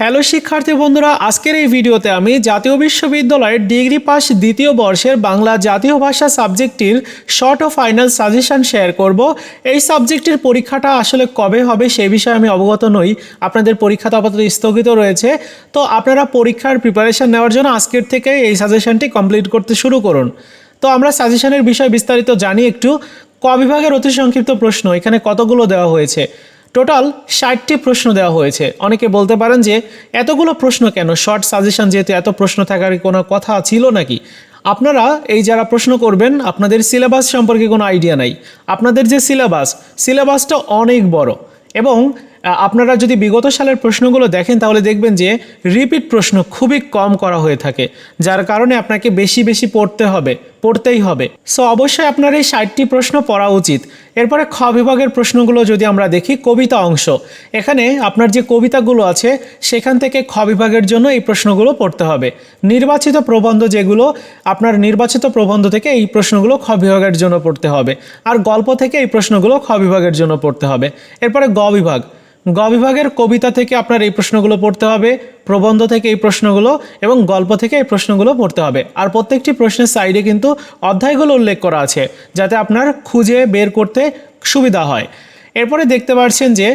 Hello শিক্ষার্থী বন্ধুরা, আজকের এই ভিডিওতে আমি জাতীয় বিশ্ববিদ্যালয়ের ডিগ্রি পাস দ্বিতীয় বর্ষের বাংলা জাতীয় ভাষা সাবজেক্টটির শর্ট ও ফাইনাল সাজেশন শেয়ার করব। এই সাবজেক্টের পরীক্ষাটা আসলে কবে হবে সে বিষয়ে আমি অবগত নই, আপনাদের পরীক্ষাটা আপাতত স্থগিত রয়েছে। তো আপনারা পরীক্ষার প্রিপারেশন নেওয়ার জন্য আজকের থেকে এই সাজেশানটি কমপ্লিট করতে শুরু করুন। তো আমরা সাজেশানের বিষয় বিস্তারিত জানি একটু। ক বিভাগের অতি সংক্ষিপ্ত প্রশ্ন, এখানে কতগুলো দেওয়া হয়েছে? টোটাল ষাটটি প্রশ্ন দেওয়া হয়েছে। অনেকে বলতে পারেন যে, এতগুলো প্রশ্ন কেন? শর্ট সাজেশন যেহেতু এত প্রশ্ন থাকার কোনো কথা ছিল নাকি? আপনারা এই যারা প্রশ্ন করবেন, আপনাদের সিলেবাস সম্পর্কে কোনো আইডিয়া নাই। আপনাদের যে সিলেবাস সিলেবাসটা অনেক বড় এবং আপনারা যদি বিগত সালের প্রশ্নগুলো দেখেন, তাহলে দেখবেন যে রিপিট প্রশ্ন খুবই কম করা হয়ে থাকে, যার কারণে আপনাকে বেশি বেশি পড়তে হবে, পড়তেই হবে। সো অবশ্যই আপনার এই ষাটটি প্রশ্ন পড়া উচিত। এরপরে খ বিভাগের প্রশ্নগুলো যদি আমরা দেখি, কবিতা অংশ। এখানে আপনার যে কবিতাগুলো আছে, সেখান থেকে খ বিভাগের জন্য এই প্রশ্নগুলো পড়তে হবে। নির্বাচিত প্রবন্ধ যেগুলো, আপনার নির্বাচিত প্রবন্ধ থেকে এই প্রশ্নগুলো খ বিভাগের জন্য পড়তে হবে। আর গল্প থেকে এই প্রশ্নগুলো খ বিভাগের জন্য পড়তে হবে। এরপরে গ বিভাগ। গ বিভাগের কবিতা থেকে আপনার এই প্রশ্নগুলো পড়তে হবে, প্রবন্ধ থেকে এই প্রশ্নগুলো এবং গল্প থেকে এই প্রশ্নগুলো পড়তে হবে। আর প্রত্যেকটি প্রশ্নের সাইডে কিন্তু অধ্যায়গুলো উল্লেখ করা আছে, যাতে আপনার খুঁজে বের করতে সুবিধা হয়। এরপরে দেখতে পাচ্ছেন যে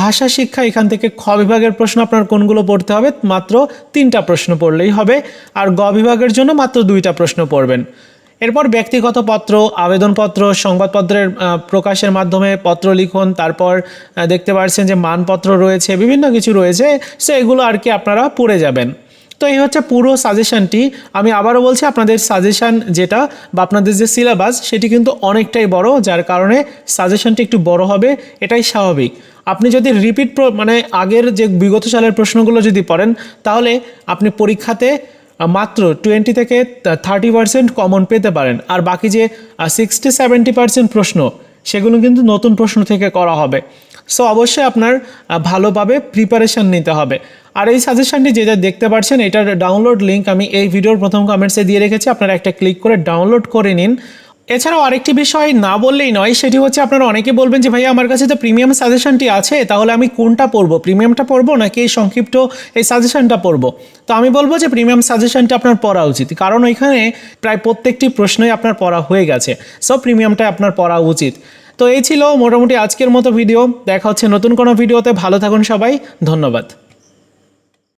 ভাষা শিক্ষা, এখান থেকে খ বিভাগের প্রশ্ন আপনার কোনগুলো পড়তে হবে? মাত্র তিনটা প্রশ্ন পড়লেই হবে। আর গ বিভাগের জন্য মাত্র দুইটা প্রশ্ন পড়বেন। এরপর ব্যক্তিগত পত্র, আবেদনপত্র, সংবাদপত্রের প্রকাশের মাধ্যমে পত্র লিখুন, তারপর দেখতে পাচ্ছেন যে মানপত্র রয়েছে, বিভিন্ন কিছু রয়েছে, সো এগুলো আর কি আপনারা পড়ে যাবেন। তো এই হচ্ছে পুরো সাজেশনটি। আমি আবারও বলছি, আপনাদের সাজেশন যেটা বা আপনাদের যে সিলেবাস, সেটি কিন্তু অনেকটাই বড়, যার কারণে সাজেশনটি একটু বড় হবে, এটাই স্বাভাবিক। আপনি যদি রিপিট মানে আগের যে বিগত সালের প্রশ্নগুলো যদি পড়েন, তাহলে আপনি পরীক্ষাতে মাত্র টোয়েন্টি থেকে থার্টি পার্সেন্ট কমন পেতে পারেন। আর বাকি যে সিক্সটি সেভেন্টি পার্সেন্ট প্রশ্ন, সেগুলো কিন্তু নতুন প্রশ্ন থেকে করা হবে। সো অবশ্যই আপনার ভালোভাবে প্রিপারেশান নিতে হবে। আর এই সাজেশনটি যেটা দেখতে পাচ্ছেন, এটার ডাউনলোড লিঙ্ক আমি এই ভিডিওর প্রথম কমেন্টসে দিয়ে রেখেছি। আপনারা একটা ক্লিক করে ডাউনলোড করে নিন। এছাড়াও আরেকটি বিষয় না বললেই নয়, সেটি হচ্ছে আপনারা অনেকে বলবেন যে ভাই আমার কাছে তো প্রিমিয়াম সাজেশনটি আছে, তাহলে আমি কোনটা পড়ব? প্রিমিয়ামটা পড়ব নাকি এই সংক্ষিপ্ত এই সাজেশনটা পড়ব? তো আমি বলব যে প্রিমিয়াম সাজেশনটা আপনার পড়া উচিত। কারণ ওইখানে প্রায় প্রত্যেকটি প্রশ্নই আপনার পড়া হয়ে গেছে। সো প্রিমিয়ামটা আপনার পড়া উচিত। তো এই ছিল মোটামুটি আজকের মতো ভিডিও দেখা হচ্ছে নতুন কোনো ভিডিওতে ভালো থাকুন সবাই। ধন্যবাদ।